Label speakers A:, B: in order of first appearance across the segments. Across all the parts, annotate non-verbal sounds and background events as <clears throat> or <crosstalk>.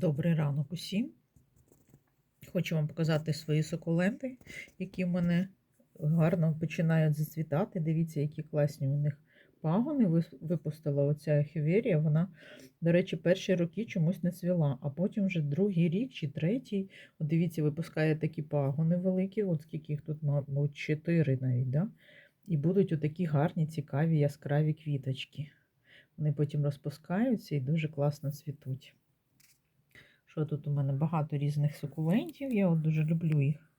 A: Добрий ранок усім. Хочу вам показати свої сукуленти, які в мене гарно починають зацвітати. Дивіться, які класні у них пагони. Випустила оця ехіверія. Вона, до речі, перші роки чомусь не цвіла, а потім вже другий рік чи третій. От дивіться, випускає такі пагони великі, от скільки їх тут, мабуть, чотири навіть. Да? І будуть отакі гарні, цікаві, яскраві квіточки. Вони потім розпускаються і дуже класно цвітуть. Що тут у мене багато різних сукулентів, я от дуже люблю їх.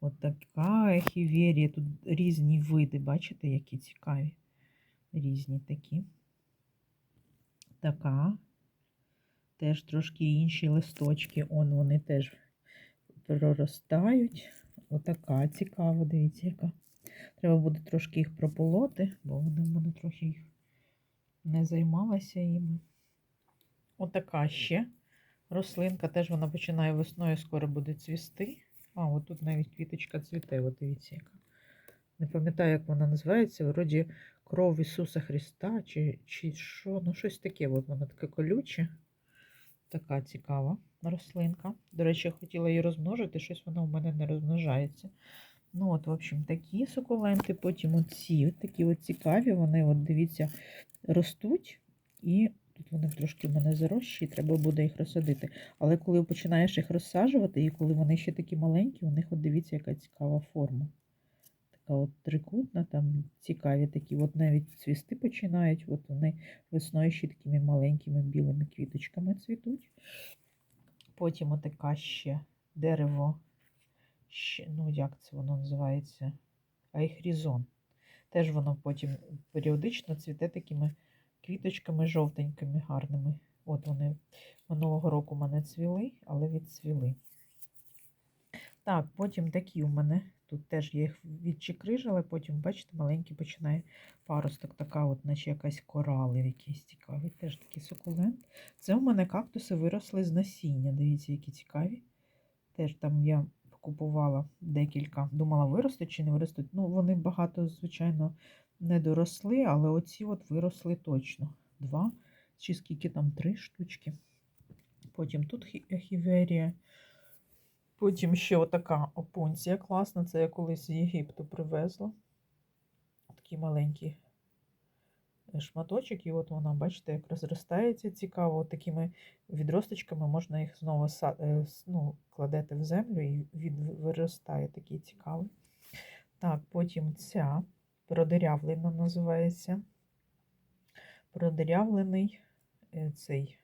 A: От така ехіверія, тут різні види, бачите, які цікаві. Різні такі. Така. Теж трошки інші листочки. Он вони теж проростають. Отака цікава, дивіться, яка. Треба буде трошки їх прополоти, бо вони в мене трохи їх не займалася їм. Отака ще рослинка, теж вона починає весною, скоро буде цвісти. А, от тут навіть квіточка цвіте, от дивіться, яка. Не пам'ятаю, як вона називається. Вроді кров Ісуса Христа, чи, чи що, ну щось таке. От вона таке колюче. Така цікава рослинка. До речі, я хотіла її розмножити, щось вона у мене не розмножається. Ну, от, в общем, такі сукуленти, потім оці, такі от цікаві, вони, от дивіться, ростуть, і тут вони трошки в мене зарощі, треба буде їх розсадити. Але коли починаєш їх розсаджувати, і коли вони ще такі маленькі, у них, от дивіться, яка цікава форма. Така от трикутна, там цікаві такі, от навіть цвісти починають, от вони весною ще такими маленькими білими квіточками цвітуть. Потім отака ще дерево, ще, ну як це воно називається? Айхрізон. Теж воно потім періодично цвіте такими квіточками жовтенькими, гарними. От вони минулого року в мене цвіли, але відцвіли. Так, потім такі у мене. Тут теж я їх відчекрижила, потім, бачите, маленький починає паросток, така, от, наче якась корали якийсь цікавий. Теж такий сукулент. Це у мене кактуси виросли з насіння. Дивіться, які цікаві. Теж там я купувала декілька. Думала, виростуть чи не виростуть. Ну, вони багато, звичайно, не доросли, але оці от виросли точно. Два, чи скільки там три штучки. Потім тут хі- хіверія. Потім ще отака опунція класна. Це я колись з Єгипту привезла. Такий маленький е, шматочок, і от вона, бачите, як розростається цікаво. Такими відросточками можна їх знову е, ну, кладете в землю і від виростає такий цікавий. Так, потім ця продирявлена називається. Продирявлений е, цей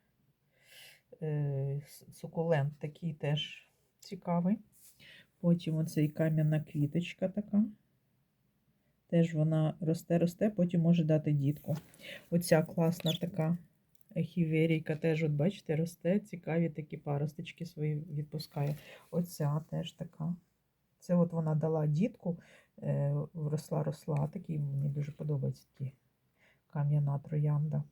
A: е, сукулент такий теж цікавий. Потім оцей кам'яна квіточка така. Теж вона росте, росте, потім може дати дітку. Оця класна така ехіверійка теж, от бачите, росте, цікаві такі паросточки свої відпускає. Оця теж така. Це от вона дала дітку, росла, росла. Такі мені дуже подобається такі кам'яна троянда.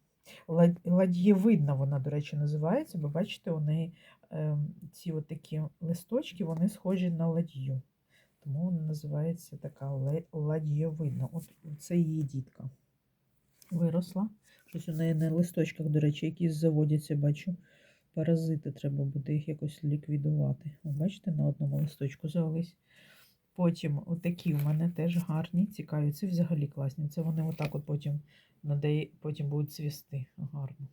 A: Ладьєвидна вона, до речі, називається, бо бачите, у неї е, ці такі листочки, вони схожі на ладью. Тому вона називається така ладьєвидна. От це її дітка виросла. Щось у неї на листочках, до речі, якісь заводяться, бачу. Паразити треба буде їх якось ліквідувати. Бачите, на одному листочку завелись. Потім отакі у мене теж гарні, цікаві. Це взагалі класні. Це вони отак от потім, надає, потім будуть цвісти гарно.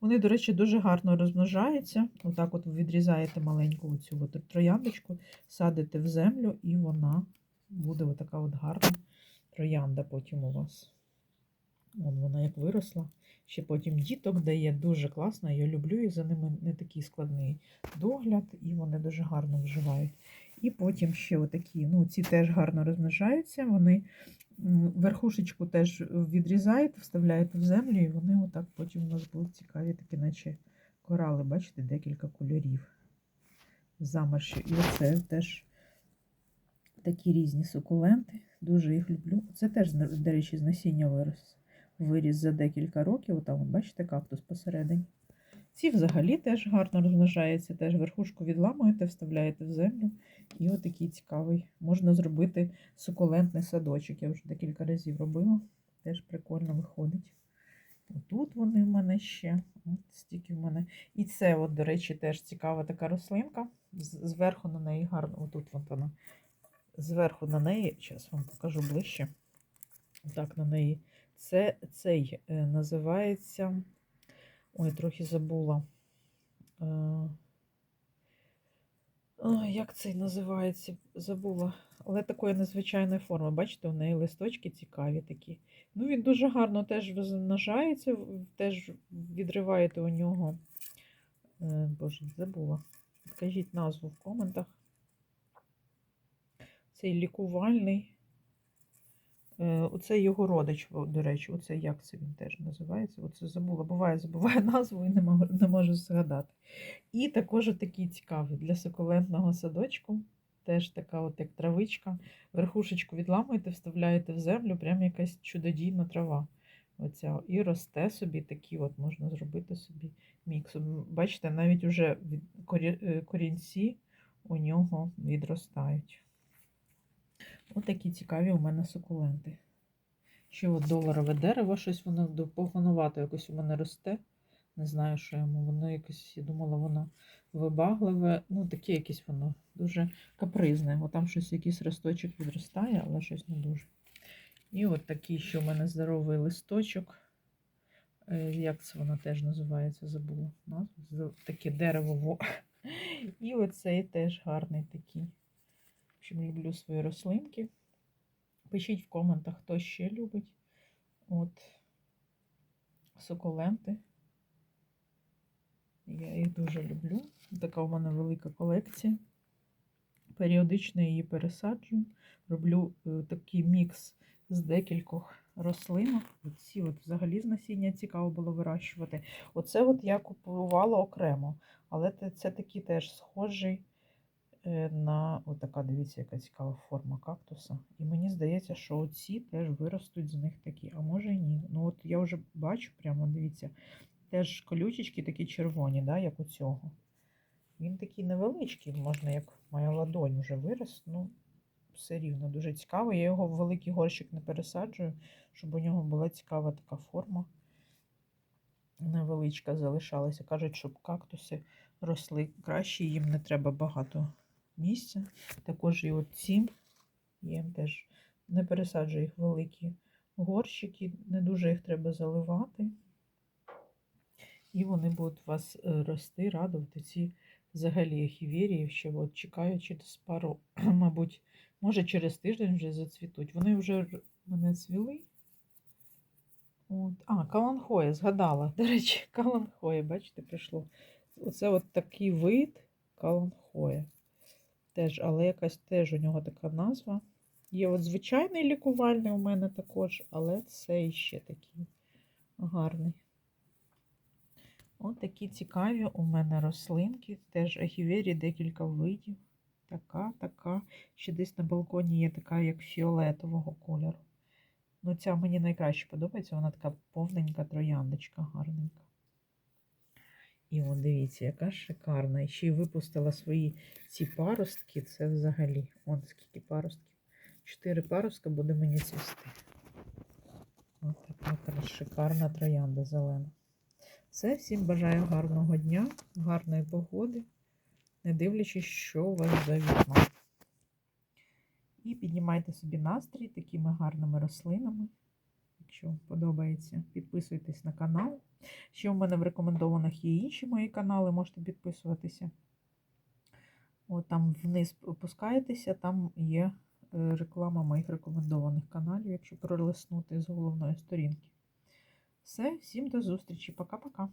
A: Вони, до речі, дуже гарно розмножаються. Отак от відрізаєте маленьку от трояндочку, садите в землю, і вона буде отака от гарна троянда потім у вас. Вон вона як виросла. Ще потім діток дає дуже класно. Я люблю їх, за ними не такий складний догляд, і вони дуже гарно вживають. І потім ще отакі, ну ці теж гарно розмножаються. Вони верхушечку теж відрізаєте, вставляєте в землю, і вони отак потім у нас будуть цікаві, такі, наче корали, бачите, декілька кольорів замарші. І оце теж такі різні сукуленти. Дуже їх люблю. Це теж, до речі, з насіння вирос. Виріс за декілька років. Отам, от, бачите, кактус посередині. Ці взагалі теж гарно розмножаються. Теж верхушку відламуєте, вставляєте в землю. І отакий цікавий. Можна зробити сукулентний садочок. Я вже декілька разів робила. Теж прикольно виходить. Тут вони в мене ще. От стільки в мене. І це, от, до речі, теж цікава така рослинка. Зверху на неї гарно. Отут от вона. Зверху на неї, зараз вам покажу ближче. Так, на неї. Це цей е, називається. Ой, трохи забула. Е, як цей називається? Забула. Але такої незвичайної форми. Бачите, у неї листочки цікаві такі. Ну, він дуже гарно теж розмножається, теж відриваєте у нього. Е, Боже, забула. Скажіть назву в коментах. Цей лікувальний. Е, Оце його родич, до речі, оце як це він теж називається. Оце забула. Буває, забуваю <laughs> назву і не можу, не можу згадати. І також такий цікавий для сукулентного садочку. Теж така, от як травичка. Верхушечку відламуєте, вставляєте в землю, прям якась чудодійна трава. Оця. І росте собі такі, от можна зробити собі мікс. Бачите, навіть уже е, корінці у нього відростають. Ось такі цікаві у мене сукуленти. Ще от доларове дерево, щось воно допогонувато якось у мене росте. Не знаю, що йому. Воно якось, я думала, воно вибагливе. Ну, таке якесь воно дуже капризне. О, там щось якийсь росточок відростає, але щось не дуже. І от такий, що у мене здоровий листочок. Е, Як це воно теж називається? Забула. назву. Таке дерево. во. <laughs> І оцей теж гарний такий. В общем, люблю свої рослинки. Пишіть в коментах, хто ще любить. От сукуленти. Я їх дуже люблю. Така у мене велика колекція. Періодично її пересаджую. Роблю е, такий мікс з декількох рослинок. Ці от взагалі з насіння цікаво було вирощувати. Оце от я купувала окремо, але це, такий теж схожий е, на отака, дивіться, яка цікава форма кактуса. І мені здається, що оці теж виростуть з них такі, а може і ні. Ну от я вже бачу, прямо дивіться, теж колючечки такі червоні, да, як у цього. Він такий невеличкий, можна, як моя ладонь вже вирос. Ну, все рівно дуже цікаво. Я його в великий горщик не пересаджую, щоб у нього була цікава така форма. Невеличка залишалася. Кажуть, щоб кактуси росли краще, їм не треба багато місця. Також і от ці, я теж не пересаджую їх великі горщики, не дуже їх треба заливати. І вони будуть у вас е, рости, радувати ці взагалі хівірії, ще от чекаю через пару, <clears throat> мабуть, може через тиждень вже зацвітуть. Вони вже мене цвіли. От. А, каланхоя, згадала. До речі, <laughs> каланхоя, бачите, прийшло. Оце от такий вид каланхоя. Теж, але якась теж у нього така назва. Є от звичайний лікувальний у мене також, але це іще такий гарний. Ось такі цікаві у мене рослинки. Теж ахівері декілька видів. Така, така. Ще десь на балконі є така, як фіолетового кольору. Ну, ця мені найкраще подобається. Вона така повненька трояндочка, гарненька. І от дивіться, яка шикарна. І ще й випустила свої ці паростки. Це взагалі. От скільки паростків. Чотири паростка буде мені цвісти. Ось така шикарна троянда зелена. Все, всім бажаю гарного дня, гарної погоди, не дивлячись, що у вас за вікном. І піднімайте собі настрій такими гарними рослинами. Якщо вам подобається, підписуйтесь на канал. Ще у мене в рекомендованих є інші мої канали, можете підписуватися. От там вниз опускаєтеся, там є е, реклама моїх рекомендованих каналів, якщо пролиснути з головної сторінки. Все, всім до зустрічі. Пока-пока.